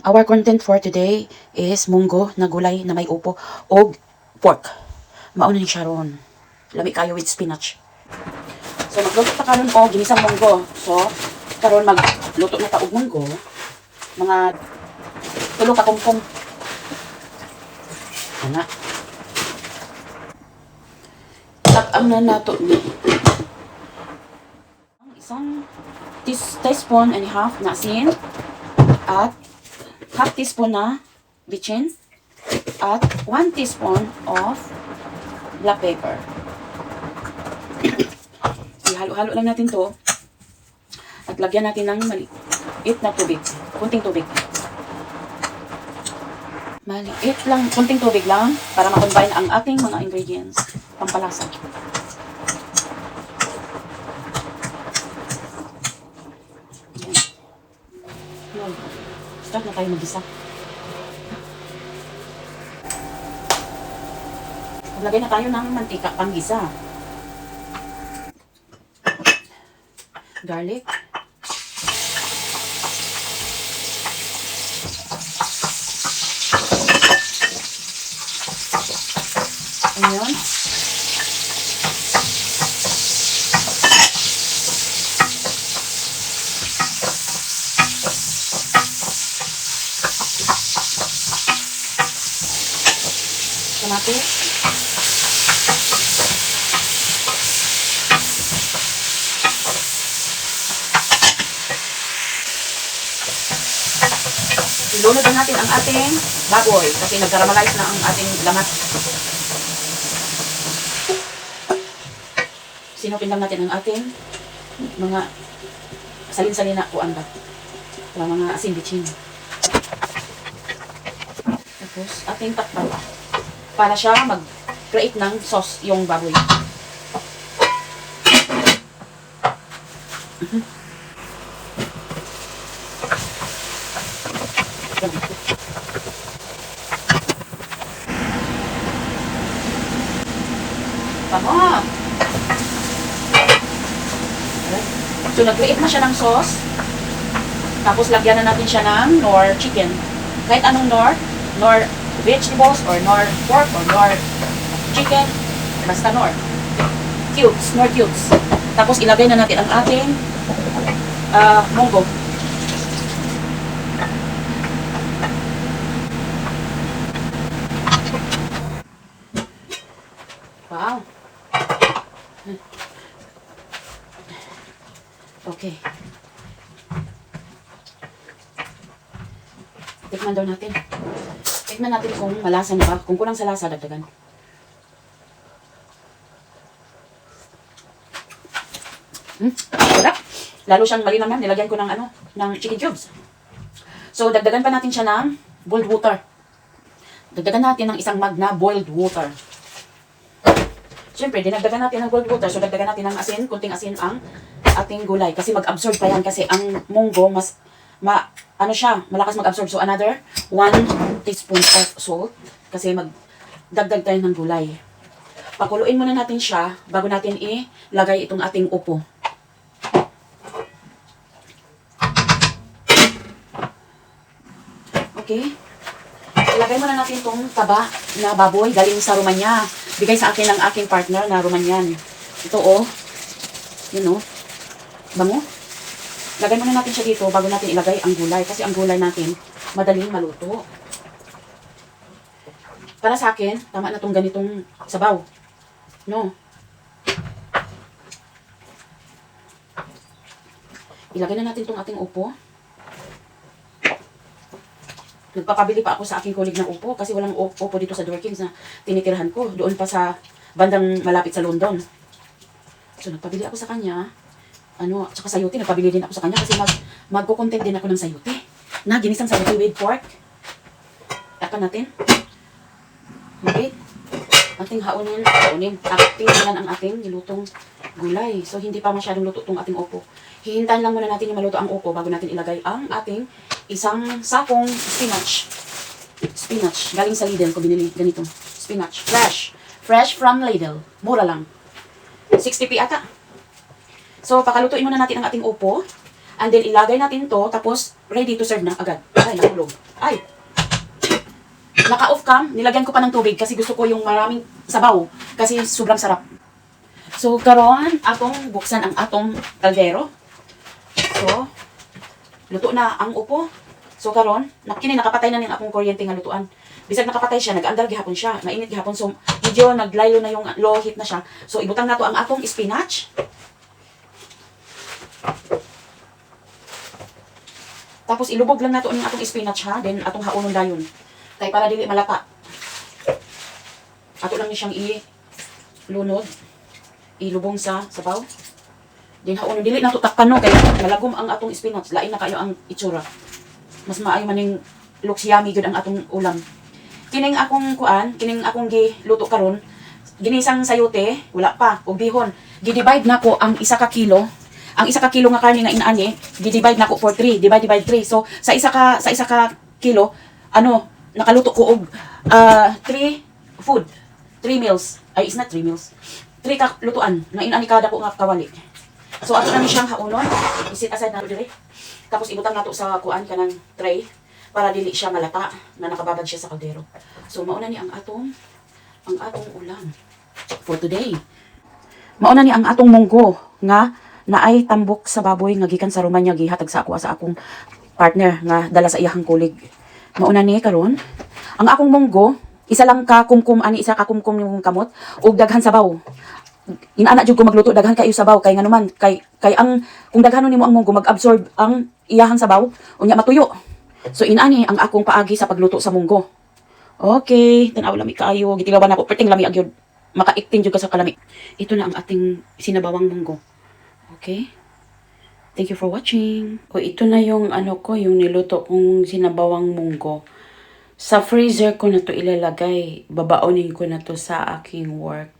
Our content for today is munggo na gulay na may upo o pork. Mauna ni Sharon. Lami kayo with spinach. So magluto ta karon og ginisang munggo. So karon magluto na ta og munggo. Mga tulo ka kungkong. Ana. Takam na nato ni. Ang isang teaspoon and a half na asin at half teaspoon na bitchin at 1 teaspoon of black pepper. Ihalo-halo lang natin to at lagyan natin ng maliit na tubig. Kunting tubig. Maliit lang, kunting tubig lang para makombine ang ating mga ingredients. Pampalasa. Yan. Yun. Start na tayo mag-isa. Maglagay na tayo ng mantika pang-gisa. Garlic. Onion. Kamatis. Ilunod na natin ang ating baboy kasi nag-caramelize na ang ating lamat. Sinupin lang natin ang ating mga salin-salin na kuan ba? Wala mga asin bitchin. Tapos ating takpan para siya mag-create ng sauce yung baboy. Tama. So, nag-create na siya ng sauce. Tapos, lagyan na natin siya ng nor chicken. Kahit anong nor, nor vegetables, or nor pork, or nor chicken. Basta nor. Cubes, nor cubes. Tapos, ilagay na natin ang ating ah munggo. Wow. Okay. Tikman daw natin. Tikman natin kung malasa na ba. Kung kulang sa lasa, dagdagan. Hmm, sarap. Lalo siyang malinaw yan. Nilagyan ko ng ano, ng chicken cubes. So, dagdagan pa natin siya ng boiled water. Dagdagan natin ng isang mag na boiled water. Siyempre, dinagdagan natin ng boiled water. So, dagdagan natin ng asin, kunting asin ang ating gulay. Kasi mag-absorb pa yan. Kasi ang munggo, mas, ma, ano siya, malakas mag-absorb. So, another 1 teaspoon of salt. Kasi magdagdag tayo ng gulay. Pakuluin muna natin siya bago natin ilagay itong ating upo. Okay? Ilagay muna natin itong taba na baboy galing sa Romania. Bigay sa akin ng aking partner na Romanian. Ito oh. Yun oh. Bango. Lagay muna natin siya dito bago natin ilagay ang gulay. Kasi ang gulay natin, madaling maluto. Para sa akin, tama na tong ganitong sabaw. No? Ilagay na natin tong ating upo. Nagpapabili pa ako sa aking kulig ng upo kasi walang upo dito sa Dorkins na tinitirhan ko. Doon pa sa bandang malapit sa London. So nagpabili ako sa kanya. Ano, tsaka sayuti, nagpabili din ako sa kanya kasi mag, magkukontent din ako ng sayuti. Na, ginisang sayuti with pork. Takan natin. Okay. Ating haunin, haunin, ating yan ang ating nilutong gulay. So, hindi pa masyadong luto itong ating upo. Hihintayin lang muna natin yung maluto ang upo bago natin ilagay ang ating isang sakong spinach. Spinach. Galing sa Lidl ko binili ganito. Spinach. Fresh. Fresh from Lidl. Mura lang. 60p ata. So, pakalutuin muna natin ang ating upo. And then, ilagay natin to, tapos, ready to serve na agad. Ay, nahulog. Ay! Naka-off cam, nilagyan ko pa ng tubig kasi gusto ko yung maraming sabaw. Kasi sobrang sarap. So, karon atong buksan ang atong kaldero. So, luto na ang upo. So, karon nakini nakapatay na ning akong kuryente nga lutuan. Bisag nakapatay siya, nag-andar gihapon siya, mainit gihapon. So, medyo naglaylo na yung low heat na siya. So, ibutang nato ang atong spinach. Tapos ilubog lang nato ang atong spinach ha, then atong haunon dayon. Kay para dili malata. Ato lang ni siyang i-lunod. Ilubong sa sabaw. Then haunon dili nato takpan no kay malagom ang atong spinach, lain na kayo ang itsura. Mas maayo man ning looks yummy gud ang atong ulam. Kining akong kuan, kining akong giluto karon, ginisang sayote, wala pa, ug bihon. Gidivide nako ang isa ka kilo ang isa ka kilo nga karne nga inaani, di-divide nako for 3, divide divide 3. So sa isa ka sa isa ka kilo, ano, nakaluto ko og uh, 3 food, 3 meals. Ay, is not 3 meals. 3 ka lutuan nga inaani kada ko nga kawali. So ato na ni siyang haunon, isit aside na dire. Tapos ibutang nato sa kuan kanang tray para dili siya malata na nakababad siya sa kaldero. So mauna ni ang atong ang atong ulam for today. Mauna ni ang atong munggo nga naay tambok sa baboy nga gikan sa Romania gihatag sa ako sa akong partner nga dala sa iyahang kulig. Mauna ni karon ang akong munggo isa lang ka kumkum ani isa ka kumkum yung kamot ug daghan sabaw. Inaana jud ko magluto daghan kayo sabaw kay nganuman kay kay ang kung daghanon nimo ang munggo mag-absorb ang iyahang sabaw unya matuyo. So inani ang akong paagi sa pagluto sa munggo. Okay, tanaw lami kaayo gitilawan ako perting lami agyod maka-acting jud ka sa kalami. Ito na ang ating sinabawang munggo. Okay? Thank you for watching. O ito na yung ano ko, yung niluto kong sinabawang munggo. Sa freezer ko na to ilalagay. Babaonin ko na to sa aking work.